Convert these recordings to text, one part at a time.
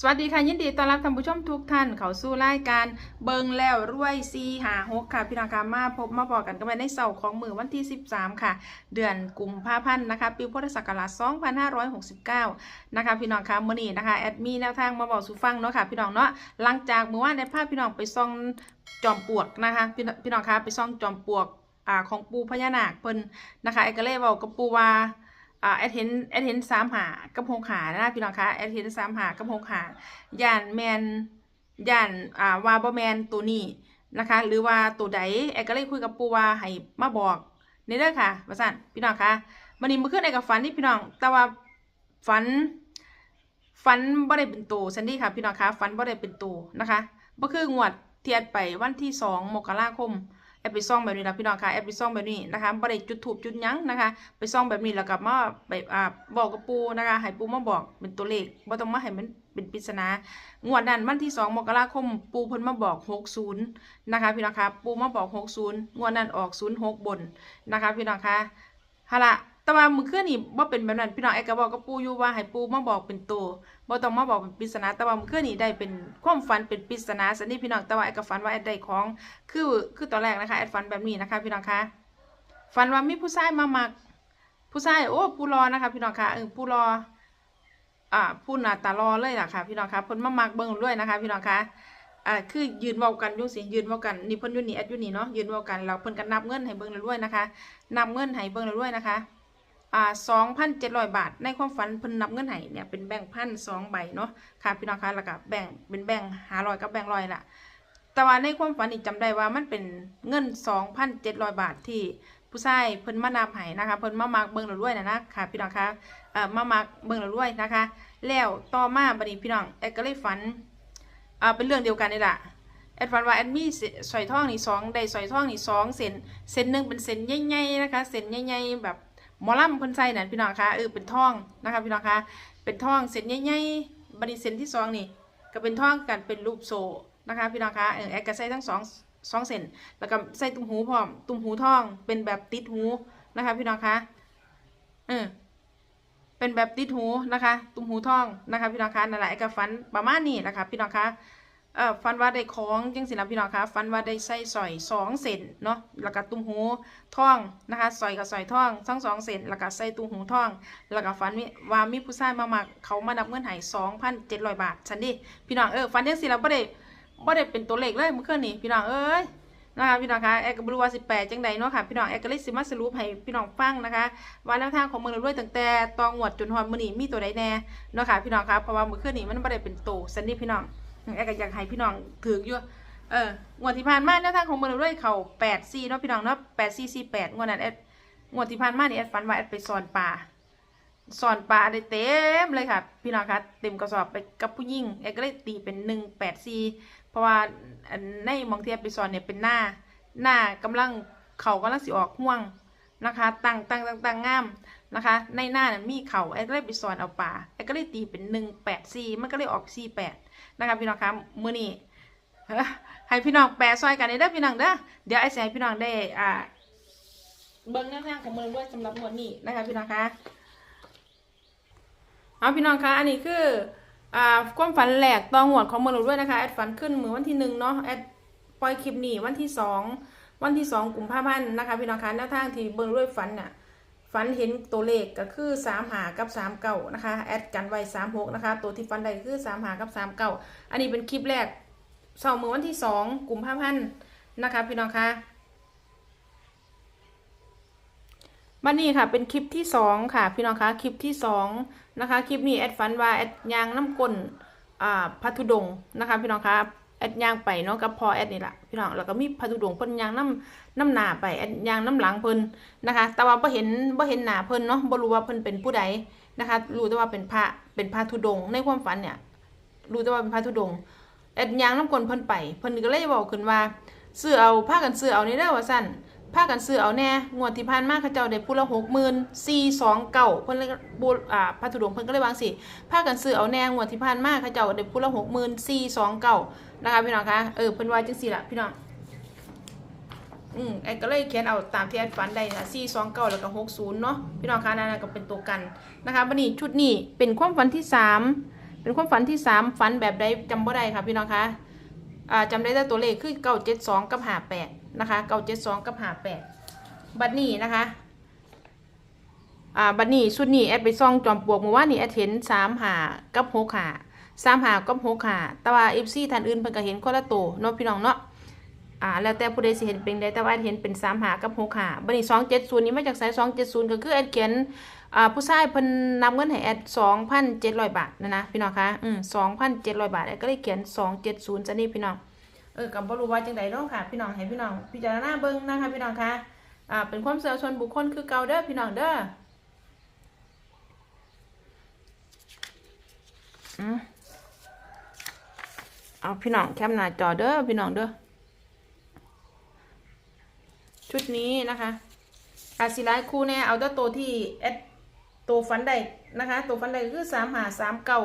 สวัสดีค่ะ ยินดีต้อนรับท่านผู้ชมทุกท่าน เขาสู่รายการเบิงแล้วรวยซีหาหกค่ะ พี่น้องคะมาพบมาบอกกันกันไปในเสาร์ของมือวันที่ 13 ค่ะ เดือนกุมภาพันธ์นะคะ ปีพุทธศักราช2569 นะคะ พี่น้องคะมื้อนี้นะคะ แอดมีแนวทางมาบอกสู่ฟังเนาะค่ะ พี่น้องเนาะหลังจากเมื่อวานได้พาพี่น้องไปซ่องจอมปลวกนะคะพี่น้องพี่น้องคะไปซ่องจอมปลวกอ่าของปูพญานาคเพิ่นนะคะไอ้ก็เลยบอกกับปูว่า อ่าแอดเห็นแอดเห็นสามหากับหกหานะพี่น้องคะแอดเห็นสามหากับหกหาย่านแมนย่านอ่าวาบแมนตัวนี้นะคะ หรือว่าตัวใดแอดก็เลยคุยกับปูว่าให้มาบอกนี่เด้อค่ะว่าสั่นพี่น้องคะมันนี้มื่อคืนไอ้กับฝันนี่พี่น้อง แต่ว่าฝันฝันบ่ได้เป็นตัวซันดี้ค่ะพี่น้องคะฝันบ่ได้เป็นตัวนะคะบ่คืองวดเทียดไปวันที่สองมกราคม แอปไปซ่องแบบนี้นะพี่น้องค่ะแอปไปซ่องแบบนี้นะคะบ่ได้จุดถูกจุดยั้งนะคะ ไปซ่องแบบนี้แล้วกลับมาไปอ่าบอกกับปูนะคะให้ปูมาบอกเป็นตัวเลขบ่ต้องมาให้มันเป็นปริศนางวดนั้นวันที่2มกราคม ปูเพิ่นมาบอก60นะคะพี่น้องคะปูมาบอก60งวดนั้นออก06บนนะคะพี่น้องคะฮะละ แต่ว่ามื้อคืนนี่บ่เป็นแบบนั้นพี่น้องไอ้ก็บอกกับปูอยู่ว่าให้ปูมาบอกเป็นตัวบ่ต้องมาบอกเป็นปริศนาแต่ว่ามื้อคืนนี่ได้เป็นความฝันเป็นปริศนาสันนี่พี่น้องแต่ว่าไอ้ก็ฝันว่าไอ้ได้ของคือคือตอนแรกนะคะแอดฟันแบบนี้นะคะ พี่น้องคะฟันว่ามีผู้ชายมามักผู้ชายโอ้ผู้รอนะคะ พี่น้องคะเออผู้รออ่าผู้หน้าตารอเลยล่ะค่ะ พี่น้องคะเพิ่นมามักเบิ่งด้วยนะคะ พี่น้องคะอ่าคือยืนเว้ากันยู่งสิยืนเว้ากันนี่เพิ่นอยู่นี่แอดอยู่นี่เนาะยืนเว้ากันแล้วเพิ่นก็นับเงินให้เบิ่งเรื่อยๆนะคะ นับเงินให้เบิ่งเรื่อยๆนะคะ อ่า2,700บาท ในความฝันเพิ่นนับเงินให้เนี่ยเป็นแบงค์พันสองใบเนาะค่ะพี่น้องคะแล้วก็แบ่งเป็นแบงค์500กับแบงค์ร้อยละแต่ว่าในความฝันนี่จำได้ว่ามันเป็นเงิน2,700บาทที่ผู้ชายเพิ่นมานำให้นะคะเพิ่นมามักเบิ่งเราด้วยนะนะค่ะพี่น้องคะเอ่อมามักเบิ่งเราด้วยนะคะ แล้วต่อมาบัดนี้พี่น้องแอดก็เลยฝันอ่าเป็นเรื่องเดียวกันนี่แหละแอดฝันว่าแอดมีสร้อยทองนี่สองได้สร้อยทองนี่สองเส้นเส้นหนึ่งเป็นเส้นใหญ่ๆนะคะเส้นใหญ่ๆแบบ หมอลำเพิ่นใส่นั่นพี่น้องคะเออเป็นทองนะคะพี่น้องคะเป็นทองเส้นใหญ่ๆบัดนี้เส้นที่สองนี่ก็เป็นทองกันเป็นรูปโซนะคะพี่น้องคะเออแอดก็ใส่ทั้งสองสองเส้นแล้วก็ใส่ตุ้มหูพร้อมตุ้มหูทองเป็นแบบติดหูนะคะพี่น้องคะเออเป็นแบบติดหูนะคะ ตุ้มหูทองนะคะพี่น้องคะนั่นแหละแอดก็ฝันประมาณนี้นะคะพี่น้องคะ เอ่อฝันว่าได้ของจังสินะพี่น้องคะฝันว่าได้ใส่สร้อยสองเส้นเนาะแล้วก็ตุ้มหูท่องนะคะสร้อยกับสร้อยท่องทั้งสองเส้นแล้วก็ใส่ตุ้มหูท่อง แล้วก็ฝันว่ามีผู้ชายมามักเขามานับเงินให้สองพันเจ็ดร้อยบาทฉันดิพี่น้องเออฝันยังสิเราบ่ได้บ่ได้เป็นตัวเลขเลยเมื่อคืนนี้พี่น้องเอ้ยนะคะพี่น้องคะแอกก็บรู้ว่าสิแปดจังใดเนาะค่ะพี่น้องแอกก็เลยสิมาสรุปให้พี่น้องฟังนะคะว่าแนวทางของเมืองราด้วยตั้งแต่ตองวดจนฮอดมื้อนีมีตัวใดแน่เนาะค่ะพี่น้องคะเพราะว่าเมื่อคืนนี้มันบ่ได้เป็นโตสันดิพี่น้อง แอกก็อยากให้พี่น้องถืออยู่เอองวดที่ผ่านมาแนวทางของเมืองรวยเข้า84เนาะพี่น้องเนาะ8448งวดนั้นแอดงวดที่ผ่านมาเนี่ยแอดฝันว่าแอดไปสอนปลาสอนปลาได้เต็มเลยค่ะ พี่น้องคะเต็มกระสอบไปกับผู้หญิงแอดก็เลยตีเป็นหนึ่งแปดสี่เพราะว่าในมองเทียบไปสอนเนี่ยเป็นหน้า หน้ากำลังเขากำลังสิออกห่วงนะคะ ตั้งตั้งตั้งตั้งงาม นะคะ ในหน้านั้นมีเขาแอดก็เลยไปสอนเอาปลาแอดก็เลยตีเป็นหนึ่งแปดสี่มันก็เลยออกสี่แปดนะคะพี่น้องคะมือนี้ให้พี่น้องแปลซอยกันเด้อพี่น้องเด้อเดี๋ยวไอ้แสให้พี่น้องได้อ่าเบิ้งแนวทางของมือด้วยสำหรับงวดนี้นะคะพี่น้องคะเอาพี่น้องคะอันนี้คืออ่าความฝันแหลกตองหวดของเมืองด้วยนะคะแอดฝันขึ้นมือวันที่หนึ่งเนาะแอดปล่อยคลิปนี้วันที่สองวันที่สองกุมภาพันธ์นะคะพี่น้องคะแนวทางที่เบิ่งด้วยฝันน่ะ ฝันเห็นตัวเลขก็คือสามหากับสามเก้านะคะแอดกันไว้สามหกนะคะ ตัวที่ฝันใดก็คือสามหากับสามเก้าอันนี้เป็นคลิปแรกเสาร์มือวันที่สองกุมภาพันธ์นะคะพี่น้องคะบันนี้ค่ะเป็นคลิปที่สองค่ะพี่น้องคะคลิปที่สองนะคะคลิปนี้แอดฟันว่าแอดยางน้ำก้นอ่าพัทุดงนะคะพี่น้องคะ แอดยางไปเนาะกับพอแอดนี่แหละพี่น้องแล้วก็มีพัทุดงค์เพิ่นยางน้ำน้ำหนาไปแอดยางน้ำหลังเพิ่นนะคะ แต่ว่าบ่เห็นบ่เห็นหนาเพิ่นเนาะบ่รู้ว่าเพิ่นเป็นผู้ใดนะคะ รู้แต่ว่าเป็นพระเป็นพระธุดงในความฝันเนี่ยรู้แต่ว่าเป็นพระธุดงแอดยางน้ำกลนเพิ่นไปเพิ่นก็เลยบอกขึ้นว่าเสื้อเอาผ้ากันเสื้อเอานี่เด้อว่าซั่น พากันซื้อเอาแน่งวดที่ผ่านมาเขาเจ้าได้ผู้ละหกหมื่นสี่สองเก้าเพิ่นเลยบูอ่าพระธุดงเพิ่นก็เลยวางสิพากันซื้อเอาแน่งวดที่ผ่านมาเขาเจ้าได้ผู้ละหกหมื่นสี่สองเก้านะคะพี่น้องคะเออเพิ่นว่าจังซี่ละพี่น้องอืมไอ้ก็เลยเขียนเอาตามที่แอดฝันได้นะสี่สองเก้าแล้วก็หกศูนย์เนาะพี่น้องคะนั่นก็เป็นตัวกันนะคะวันนี้ชุดนี้เป็นความฝันที่สามเป็นความฝันที่สามฝันแบบใดจำบ่ได้ค่ะพี่น้องคะอ่าจำได้แต่ตัวเลขคือเก้าเจ็ดสองกับหาแปด นะคะเก้าเจ็ดสองกับหาแปดบัดนี้นะคะอ่าบัดนี้ชุดนี้แอดไปซ่องจอมปลวกเมื่อวานนี้แอดเห็นสามหากับหกหาสามหากับหกหาแต่ว่าเอฟซีท่านอื่นเพิ่นก็เห็นคนละตัวเนาะพี่น้องเนาะอ่าแล้วแต่ผู้ใดสิเห็นเป็นใดแต่ว่าเห็นเป็นสามหากับหกหาบัดนี้สองเจ็ดศูนย์นี้มาจากสายสองเจ็ดศูนย์ก็คือแอดเขียนอ่าผู้ชายเพิ่นนำเงินให้แอดสองพันเจ็ดร้อยบาทนะนะพี่น้องคะอืมสองพันเจ็ดร้อยบาทแอดก็เลยเขียนสองเจ็ดศูนย์จะนี่พี่น้อง เออกับบรูว่าจังใดเนาะค่ะ พี่น้องให้พี่น้องพิจารณาเบิ่งนะคะพี่น้องคะอ่าเป็นความเชื่อส่วนบุคคลคือเก่าเด้อพี่น้องเด้ออืมเอาพี่น้องแคปหน้าจอเด้อพี่น้องเด้อชุดนี้นะคะอาศิไลคู่เนี่ยเอาตัวโตวที่แอดตัวฟันได้นะคะ ตัวฟันได้คือสามหาสามเก้า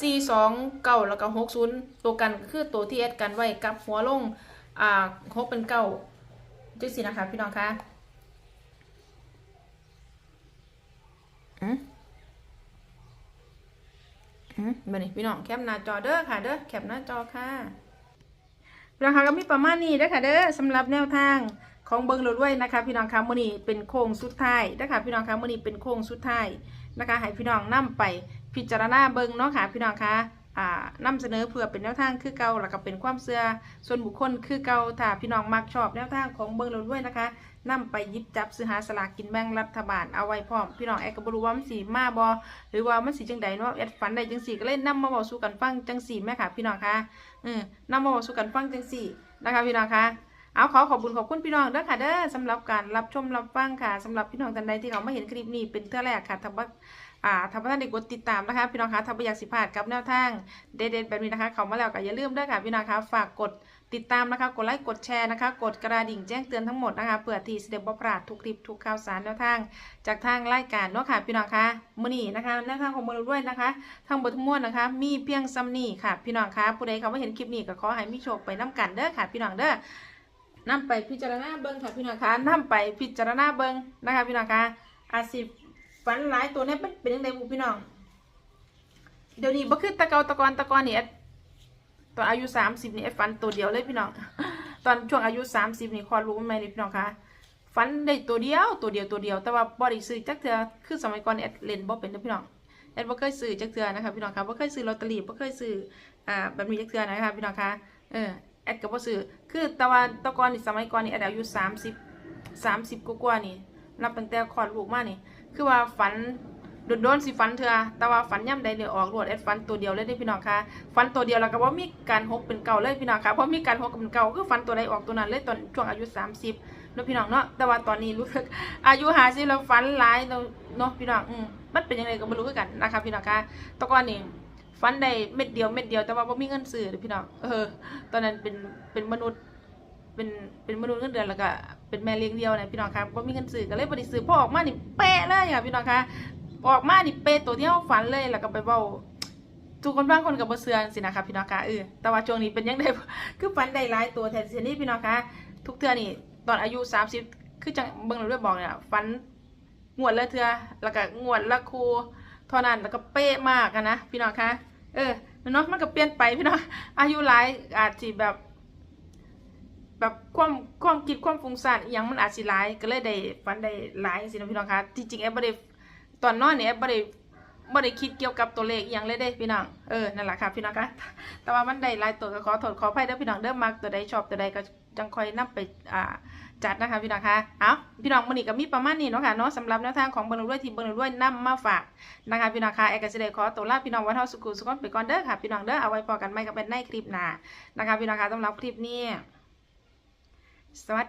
สี่สองเก้าแล้วก็หกศูนย์ตัวกันก็คือตัวที่แอดกันไว้กับหัวลงอ่าหกเป็นเก้าจังสินะคะพี่น้องคะอืมอืมบัดนี้พี่น้องแคปหน้าจอเด้อค่ะเด้อแคปหน้าจอค่ะราคาก็มีประมาณนี้เด้อค่ะเด้อสำหรับแนวทางของเบิงรถด้วยนะคะ พี่น้องคะมื้อนี้เป็นโค้งสุดท้ายนะคะพี่น้องคะมื้อนี้เป็นโค้งสุดท้ายนะคะให้พี่น้องนํไป พิจารณาเบิงเนาะค่ะพี่น้องคะอ่านำเสนอเพื่อเป็นแนวทางคือเก่าแล้วก็เป็นความเชื่อส่วนบุคคลคือเก่าถ้าพี่น้องมักชอบแนวทางของเบิงเรถด้วยนะคะ นํไปยิบจับซื้อหาสลากกินแบ่งรัฐบาลเอาไว้พร้อมพี่น้องแอดก็บ่รู้ว่ามันสิมาบ่หรือว่ามันสิจังใดเนาะแอดฝันได้จังสีก็เลยนำมาเว้าสู่กันฟังจังสีแม่ค่ะ พี่น้องคะอืมนำมาเว้าสู่กันฟังจังสีนะคะพี่น้องคะเอาขอขอบคุณขอบคุณพี่น้องเด้อค่ะเด้อสำหรับการรับชมรับฟังค่ะสำหรับพี่น้องท่านใดที่เขาไม่เห็นคลิปนี้เป็นเท่าแรกค่ะทำว่า อ่าทำให้ท่านได้กดติดตามนะคะ พี่น้องคะทำไปอยากสิพลาดกับแนวทางเด็ดๆแบบนี้นะคะ เขามาแล้วก็อย่าลืมเด้อค่ะพี่น้องคะฝากกดติดตามนะคะ กดไลค์กดแชร์นะคะ กดกระดิ่งแจ้งเตือนทั้งหมดนะคะเพื่อที่จะได้บ่พลาดทุกคลิปทุกข่าวสารแนวทาง จากทางรายการเนาะค่ะพี่น้องคะมื้อนี้นะคะแนวทางของมือราด้วยนะคะ ทั้งบททั้งมวลนะคะ มีเพียงซ้ำนี้ค่ะ พี่น้องคะผู้ใดเขาไม่เห็นคลิปนี้ก็ขอให้มีโชคไปน้กันเด้อค่ะ พี่น้องเด้อนำไปพิจารณาเบิ้งค่ะพี่น้องคะนำไปพิจารณาเบิ้งนะคะ พี่น้องคะอาสิ ฝันหลายตัวนี้เป็นเป็นยังไงบุพี่น้อง เดี๋ยวนี้บ่คือตะเกาตะกอนตะกอนเนี่แอดตอนอายุสามสิบนี่แอดฝันตัวเดียวเลยพี่น้อง ตอนช่วงอายุสามสิบนี่คลอดลูกใหมนี่พี่น้องคะฝันได้ตัวเดียวตัวเดียวตัวเดียว แต่ว่าบ่ได้ซื้อจักเทื่อคือสมัยก่อนนี่แอดเล่นบ่เป็นเด้อพี่น้องแอดบ่เคยซื้อจักเทื่อนะคะพี่น้องคะบ่เคยซื้อลอตเตอรี่บ่เคยซื้ออ่าแบบนี้จักเทื่อนะคะพี่น้องคะเออแอดก็บ่ซื้อคือตะวันตะกอนนี่สมัยก่อนนี่แอดอายุสามสิบสามสิบกว่าๆนี่นับตั้งแต่คลอดลูกมานี่ คือว่าฝันโดนๆสิฝันเถื่อแต่ว่าฝันย่ำใดเนี่ยออกรวดแอดฝันตัวเดียวเลยเด้พี่น้องค่ะฝันตัวเดียวแล้วก็ว่ามีการหกเป็นเก่าเลยพี่น้องค่ะเพราะมีการหกเป็นเก่าคือฝันตัวใดออกตัวนั้นเลยตอนช่วงอายุสามสิบเนาะพี่น้องเนาะแต่ว่าตอนนี้รู้สึกอายุหาสิบแล้วฝันหลายเนาะเนาะพี่น้องอืมมันเป็นยังไงก็ไม่รู้กันนะคะพี่น้องค่ะตะกอนนี่ฟันได้เม็ดเดียวเม็ดเดียวแต่ว่าบ่ามีเงินซื้อเด้อพี่น้องเออตอนนั้นเป็นเป็นมนุษย์ เป็นเป็นมนุษย์เงินเดือนแล้วก็เป็นแม่เลี้ยงเดียวนะพี่น้องครับบ่มีเงินซื้อก็เลยบ่ได้ซื้อพอออกมานี่เป๊ะเลยค่ะพี่น้องคะออกมานี่เป๊ะตัวที่เฮาฝันเลยแล้วก็ไปเว้าทุกคนบางคนก็บ่เชื่อสินะคะพี่น้องคะเออแต่ว่าช่วงนี้เป็นยังไงคือฝันได้หลายตัวแทนเสีนี่พี่น้องคะทุกเทือนี่ตอนอายุ30คือจังเบิ่งเราด้วยบอกเนี่ยฝันงวดละเทือแล้วก็งวดละครูเท่านั้นแล้วก็เป๊ะมากนะพี่น้องคะเออเนาะมันก็เปลี่ยนไปพี่น้องอายุหลายอาจสิแบบ แบบความความคิดความฟุ้งซ่านอหยังมันอาจสิหลายก็เลยได้ฝันได้หลายสินะพี่น้องคะที่จริงแอบบ่ได้ตอนนอนเนี่ยแอบบ่ได้บ่ได้คิดเกี่ยวกับตัวเลขอหยังเลยเด้พี่น้องเออนั่นแหละค่ะพี่น้องคะแต่ว่ามันได้หลายตัวก็ขอโทษขออภัยเด้อพี่น้องเด้อมักตัวใดชอบตัวใดก็จังคอยนำไปอ่าจัดนะคะพี่น้องคะเอาพี่น้องมื้อนี้ก็มีประมาณนี้เนาะค่ะเนาะสำหรับแนวทางของเบิ่งด้วยที่เบิ่งด้วยนำมาฝากนะคะพี่น้องคะแอร์กสิเดขอตัวลาพี่น้องวันเทาสุขุสุขนไปก่อนเด้อค่ะพี่น้องเด้อเอาไว้พอกันไม่ก็เป็นในคลิปหน้านะคะพี่น้องคะสำหรับคลิปนี้ สวัสดี